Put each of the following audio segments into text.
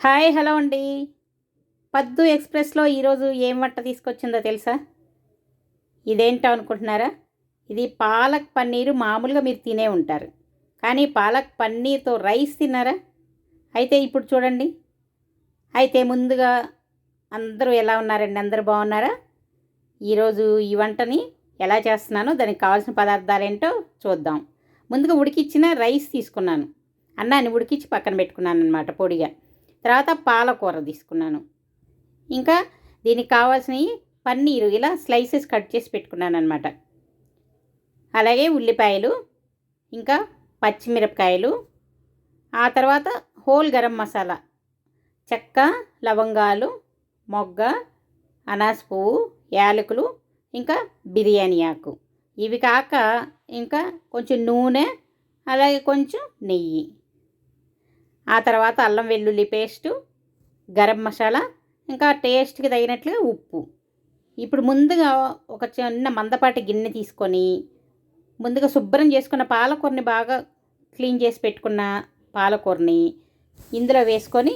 Hi hello అండి. పద్దు ఎక్స్ప్రెస్లో ఈరోజు ఏం వంట తీసుకొచ్చిందో తెలుసా? ఇదేంటో అనుకుంటున్నారా? ఇది పాలక్ పన్నీరు మామూలుగా మీరు తినే ఉంటారు. కానీ పాలక్ పన్నీర్తో రైస్ తిన్నారా? అయితే ఇప్పుడు చూడండి. అయితే ముందుగా అందరూ ఎలా ఉన్నారండి? అందరూ బాగున్నారా? ఈరోజు ఈ వంటని ఎలా చేస్తున్నానో దానికి కావాల్సిన పదార్థాలు ఏంటో చూద్దాం. ముందుగా ఉడికిచ్చిన రైస్ తీసుకున్నాను. అన్నాన్ని ఉడికిచ్చి పక్కన పెట్టుకున్నాను అనమాట పొడిగా. తర్వాత పాలకూర తీసుకున్నాను. ఇంకా దీనికి కావాల్సినవి పన్నీరు ఇలా స్లైసెస్ కట్ చేసి పెట్టుకున్నాను అనమాట అలాగే ఉల్లిపాయలు ఇంకా పచ్చిమిరపకాయలు ఆ తర్వాత హోల్ గరం మసాలా చెక్క లవంగాలు మొగ్గ అనాస పువ్వు యాలకులు ఇంకా బిర్యానీ ఆకు. ఇవి కాక ఇంకా కొంచెం నూనె అలాగే కొంచెం నెయ్యి. ఆ తర్వాత అల్లం వెల్లుల్లి పేస్టు గరం మసాలా ఇంకా టేస్ట్కి తగినట్లుగా ఉప్పు. ఇప్పుడు ముందుగా ఒక చిన్న మందపాటి గిన్నె తీసుకొని ముందుగా శుభ్రం చేసుకున్న పాలకూరని బాగా క్లీన్ చేసి పెట్టుకున్న పాలకూరని ఇందులో వేసుకొని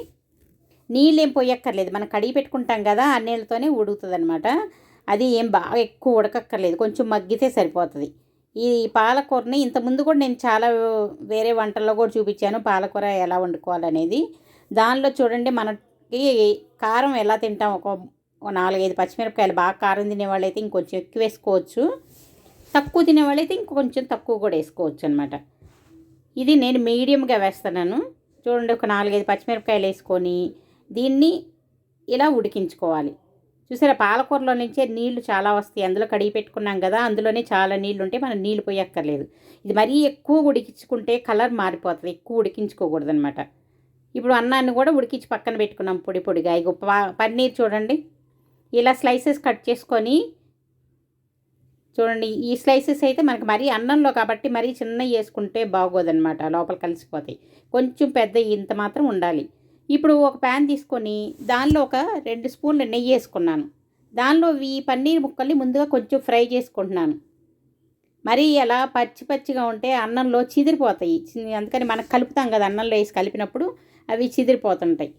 నీళ్ళు ఏం పోయక్కర్లేదు. మనం కడిగి పెట్టుకుంటాం కదా ఆ నీళ్ళతోనే ఉడుకుతుంది అనమాట అది ఏం బాగా ఎక్కువ ఉడకక్కర్లేదు. కొంచెం మగ్గితే సరిపోతుంది. ఈ పాలకూరని ఇంతకుముందు కూడా నేను చాలా వేరే వంటల్లో కూడా చూపించాను. పాలకూర ఎలా వండుకోవాలనేది. దానిలో చూడండి మనకి కారం ఎలా తింటాం? ఒక నాలుగైదు పచ్చిమిరపకాయలు బాగా కారం తినేవాళ్ళు అయితే ఇంకొంచెం ఎక్కువ వేసుకోవచ్చు. తక్కువ తినేవాళ్ళు అయితే ఇంకొంచెం తక్కువ కూడా వేసుకోవచ్చు అనమాట ఇది నేను మీడియంగా వేస్తున్నాను. చూడండి ఒక నాలుగైదు పచ్చిమిరపకాయలు వేసుకొని దీన్ని ఇలా ఉడికించుకోవాలి. చూసారా? పాలకూరలో నుంచే నీళ్ళు చాలా వస్తాయి. అందులో కడిగి పెట్టుకున్నాం కదా అందులోనే చాలా నీళ్ళు ఉంటే మనం నీళ్ళు పోయక్కర్లేదు. ఇది మరీ ఎక్కువ ఉడికించుకుంటే కలర్ మారిపోతుంది. ఎక్కువ ఉడికించుకోకూడదు అనమాట ఇప్పుడు అన్నాన్ని కూడా ఉడికించి పక్కన పెట్టుకున్నాం పొడి పొడిగా. ఇక పన్నీర్ చూడండి. ఇలా స్లైసెస్ కట్ చేసుకొని చూడండి ఈ స్లైసెస్ అయితే మనకి మరీ అన్నంలో కాబట్టి మరీ చిన్నవి వేసుకుంటే బాగోదన్నమాట. లోపల కలిసిపోతాయి. కొంచెం పెద్ద ఇంత మాత్రం ఉండాలి. ఇప్పుడు ఒక ప్యాన్ తీసుకొని దానిలో ఒక రెండు స్పూన్లు నెయ్యి వేసుకున్నాను. దానిలో ఈ పన్నీర్ ముక్కల్ని ముందుగా కొంచెం ఫ్రై చేసుకుంటున్నాను. మరి అలా పచ్చి పచ్చిగా ఉంటే అన్నంలో చిదిరిపోతాయి. అందుకని మనకు కలుపుతాం కదా అన్నంలో వేసి కలిపినప్పుడు అవి చిదిరిపోతుంటాయి.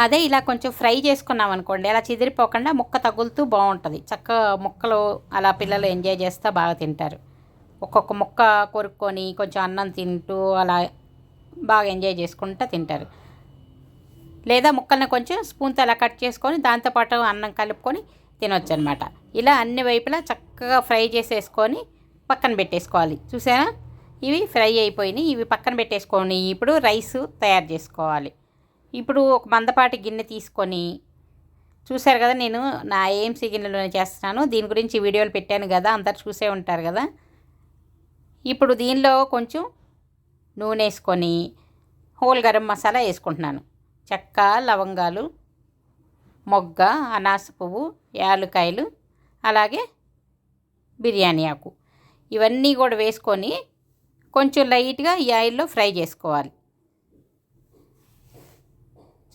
అదే ఇలా కొంచెం ఫ్రై చేసుకున్నాం అనుకోండి అలా చిదిరిపోకుండా ముక్క తగులుతూ బాగుంటుంది. చక్కగా ముక్కలు అలా పిల్లలు ఎంజాయ్ చేస్తూ బాగా తింటారు. ఒక్కొక్క ముక్క కొరుక్కొని కొంచెం అన్నం తింటూ అలా బాగా ఎంజాయ్ చేసుకుంటూ తింటారు. లేదా ముక్కల్ని కొంచెం స్పూన్తో అలా కట్ చేసుకొని దాంతోపాటు అన్నం కలుపుకొని తినొచ్చు అనమాట ఇలా అన్ని వైపులా చక్కగా ఫ్రై చేసేసుకొని పక్కన పెట్టేసుకోవాలి. చూసారా? ఇవి ఫ్రై అయిపోయినాయి. ఇవి పక్కన పెట్టేసుకొని ఇప్పుడు రైస్ తయారు చేసుకోవాలి. ఇప్పుడు ఒక మందపాటి గిన్నె తీసుకొని చూశారు కదా నేను నా ఏఎంసీ గిన్నెలోనే చేస్తున్నాను. దీని గురించి వీడియోలు పెట్టాను కదా అందరు చూసే ఉంటారు కదా. ఇప్పుడు దీనిలో కొంచెం నూనె వేసుకొని హోల్ గరం మసాలా వేసుకుంటున్నాను. చెక్క లవంగాలు మొగ్గ అనాస పువ్వు యాలుకాయలు అలాగే బిర్యానీ ఆకు. ఇవన్నీ కూడా వేసుకొని కొంచెం లైట్గా ఈ ఆయిల్లో ఫ్రై చేసుకోవాలి.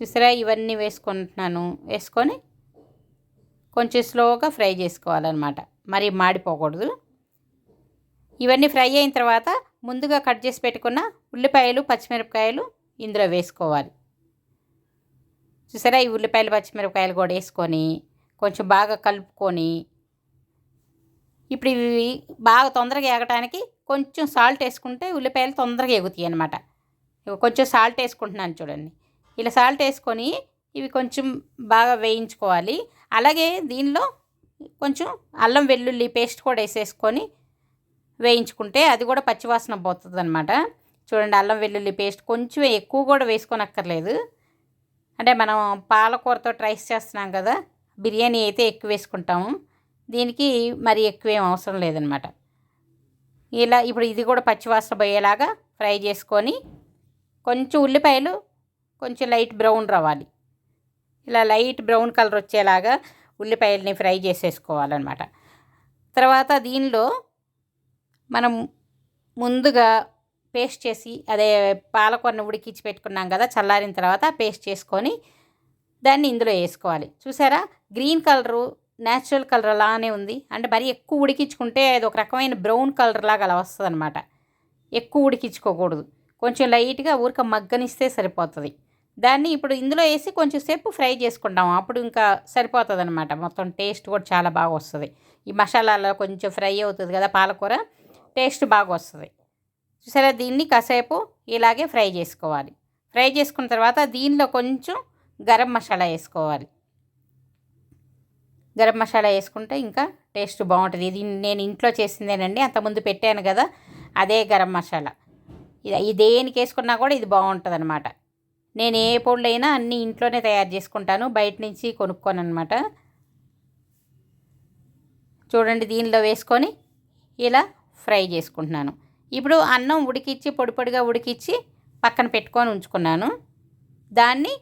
చూసారా? ఇవన్నీ వేసుకుంటున్నాను. వేసుకొని కొంచెం స్లోగా ఫ్రై చేసుకోవాలన్నమాట. మరి మాడిపోకూడదు. ఇవన్నీ ఫ్రై అయిన తర్వాత ముందుగా కట్ చేసి పెట్టుకున్న ఉల్లిపాయలు పచ్చిమిరపకాయలు ఇందులో వేసుకోవాలి. చూసారా? ఈ ఉల్లిపాయలు పచ్చిమిరపకాయలు కూడా వేసుకొని కొంచెం బాగా కలుపుకొని ఇప్పుడు ఇవి బాగా తొందరగా ఎగటానికి కొంచెం సాల్ట్ వేసుకుంటే ఉల్లిపాయలు తొందరగా ఎగుతాయి అనమాట కొంచెం సాల్ట్ వేసుకుంటున్నాను చూడండి. ఇలా సాల్ట్ వేసుకొని ఇవి కొంచెం బాగా వేయించుకోవాలి. అలాగే దీనిలో కొంచెం అల్లం వెల్లుల్లి పేస్ట్ కూడా వేసేసుకొని వేయించుకుంటే అది కూడా పచ్చివాసన పోతుంది అనమాట చూడండి అల్లం వెల్లుల్లి పేస్ట్ కొంచెం ఎక్కువ కూడా వేసుకోనక్కర్లేదు. అంటే మనం పాలకూరతో ట్రైస్ చేస్తున్నాం కదా బిర్యానీ అయితే ఎక్కువ వేసుకుంటాము. దీనికి మరి ఎక్కువేం అవసరం లేదనమాట. ఇలా ఇప్పుడు ఇది కూడా పచ్చివాసన పోయేలాగా ఫ్రై చేసుకొని కొంచెం ఉల్లిపాయలు కొంచెం లైట్ బ్రౌన్ రావాలి. ఇలా లైట్ బ్రౌన్ కలర్ వచ్చేలాగా ఉల్లిపాయలని ఫ్రై చేసేసుకోవాలన్నమాట తర్వాత దీనిలో మనం ముందుగా పేస్ట్ చేసి అదే పాలకూరని ఉడికించి పెట్టుకున్నాం కదా చల్లారిన తర్వాత పేస్ట్ చేసుకొని దాన్ని ఇందులో వేసుకోవాలి. చూసారా? గ్రీన్ కలరు న్యాచురల్ కలర్ అలానే ఉంది. అంటే మరీ ఎక్కువ ఉడికించుకుంటే అది ఒక రకమైన బ్రౌన్ కలర్ లాగా అలా వస్తుంది అనమాట ఎక్కువ ఉడికించుకోకూడదు. కొంచెం లైట్గా ఊరిక మగ్గనిస్తే సరిపోతుంది. దాన్ని ఇప్పుడు ఇందులో వేసి కొంచెం సేపు ఫ్రై చేసుకుంటాం. అప్పుడు ఇంకా సరిపోతుంది అనమాట మొత్తం టేస్ట్ కూడా చాలా బాగా వస్తుంది. ఈ మసాలాలో కొంచెం ఫ్రై అవుతుంది కదా పాలకూర టేస్ట్ బాగా వస్తుంది. చూసారా? దీన్ని కాసేపు ఇలాగే ఫ్రై చేసుకోవాలి. ఫ్రై చేసుకున్న తర్వాత దీనిలో కొంచెం గరం మసాలా వేసుకోవాలి. గరం మసాలా వేసుకుంటే ఇంకా టేస్ట్ బాగుంటుంది. ఇది నేను ఇంట్లో చేసిందేనండి అంతకుముందు పెట్టాను కదా అదే గరం మసాలా. ఇది దేనికి వేసుకున్నా కూడా ఇది బాగుంటుంది అనమాట నేను ఏ పొడులైనా అన్నీ ఇంట్లోనే తయారు చేసుకుంటాను బయట నుంచి కొనుక్కోను అనమాట చూడండి దీనిలో వేసుకొని ఇలా ఫ్రై చేసుకుంటున్నాను. ఇప్పుడు అన్నం ఉడికిచ్చి పొడి పొడిగా ఉడికిచ్చి పక్కన పెట్టుకొని ఉంచుకున్నాను. దాన్ని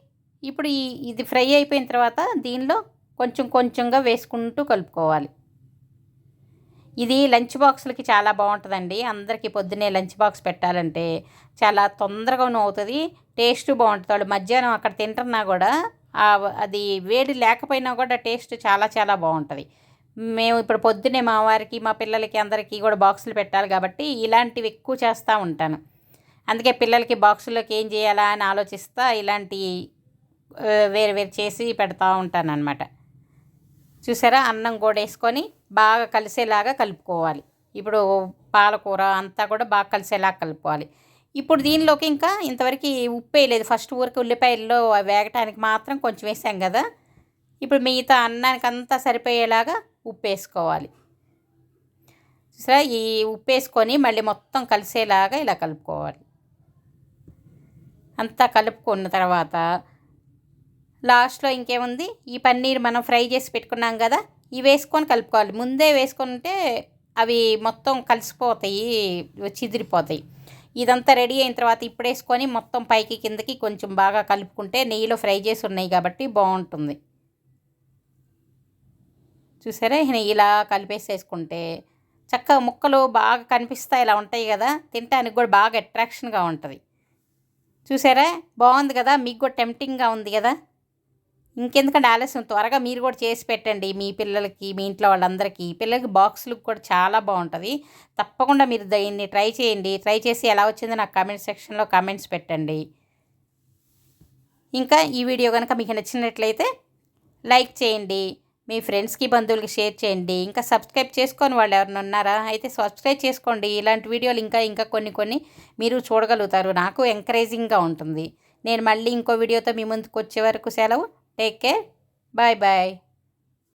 ఇప్పుడు ఈ ఇది ఫ్రై అయిపోయిన తర్వాత దీనిలో కొంచెం కొంచెంగా వేసుకుంటూ కలుపుకోవాలి. ఇది లంచ్ బాక్స్లకి చాలా బాగుంటుందండి. అందరికీ పొద్దున్నే లంచ్ బాక్స్ పెట్టాలంటే చాలా తొందరగానూ అవుతుంది. టేస్ట్ బాగుంటుంది. వాళ్ళు మధ్యాహ్నం అక్కడ తింటున్నా కూడా అది వేడి లేకపోయినా కూడా టేస్ట్ చాలా చాలా బాగుంటుంది. మేము ఇప్పుడు పొద్దున్నే మా వారికి మా పిల్లలకి అందరికీ కూడా బాక్సులు పెట్టాలి కాబట్టి ఇలాంటివి ఎక్కువ చేస్తూ ఉంటాను. అందుకే పిల్లలకి బాక్సులోకి ఏం చేయాలా అని ఆలోచిస్తా ఇలాంటి వేరు వేరు చేసి పెడతా ఉంటాను అనమాట చూసారా? అన్నం కూడా వేసుకొని బాగా కలిసేలాగా కలుపుకోవాలి. ఇప్పుడు పాలకూర అంతా కూడా బాగా కలిసేలాగా కలుపుకోవాలి. ఇప్పుడు దీనిలోకి ఇంకా ఇంతవరకు ఉప్పు వేయలేదు ఫస్ట్ ఊరికి ఉల్లిపాయల్లో వేగటానికి మాత్రం కొంచెం వేసాం కదా. ఇప్పుడు మిగతా అన్నానికి అంతా సరిపోయేలాగా ఉప్పు వేసుకోవాలి సరే ఈ ఉప్పు వేసుకొని మళ్ళీ మొత్తం కలిసేలాగా ఇలా కలుపుకోవాలి. అంతా కలుపుకున్న తర్వాత లాస్ట్లో ఇంకేముంది? ఈ పన్నీర్ మనం ఫ్రై చేసి పెట్టుకున్నాం కదా ఇవి వేసుకొని కలుపుకోవాలి. ముందే వేసుకుంటే అవి మొత్తం కలిసిపోతాయి చిదిరిపోతాయి. ఇదంతా రెడీ అయిన తర్వాత ఇప్పుడు వేసుకొని మొత్తం పైకి కిందకి కొంచెం బాగా కలుపుకుంటే నెయ్యిలో ఫ్రై చేసి ఉన్నాయి కాబట్టి బాగుంటుంది. చూసారా? ఇలా కలిపేసేసుకుంటే చక్కగా ముక్కలు బాగా కనిపిస్తాయి ఇలా ఉంటాయి కదా? తింటానికి కూడా బాగా అట్రాక్షన్గా ఉంటుంది. చూసారా? బాగుంది కదా? మీకు కూడా టెంప్టింగ్గా ఉంది కదా? ఇంకెందుకంటే ఆలస్యం? త్వరగా మీరు కూడా చేసి పెట్టండి మీ పిల్లలకి మీ ఇంట్లో వాళ్ళందరికీ. పిల్లలకి బాక్సులకు కూడా చాలా బాగుంటుంది. తప్పకుండా మీరు దీన్ని ట్రై చేయండి. ట్రై చేసి ఎలా వచ్చిందో నాకు కామెంట్ సెక్షన్లో కామెంట్స్ పెట్టండి. ఇంకా ఈ వీడియో కనుక మీకు నచ్చినట్లయితే లైక్ చేయండి. మీ ఫ్రెండ్స్కి బంధువులకి షేర్ చేయండి. ఇంకా సబ్స్క్రైబ్ చేసుకొని వాళ్ళు ఎవరైనా ఉన్నారా? అయితే సబ్స్క్రైబ్ చేసుకోండి. ఇలాంటి వీడియోలు ఇంకా ఇంకా కొన్ని కొన్ని మీరు చూడగలుగుతారు. నాకు ఎంకరేజింగ్గా ఉంటుంది. నేను మళ్ళీ ఇంకో వీడియోతో మీ ముందుకు వచ్చే వరకు సెలవు. Take care. Bye bye.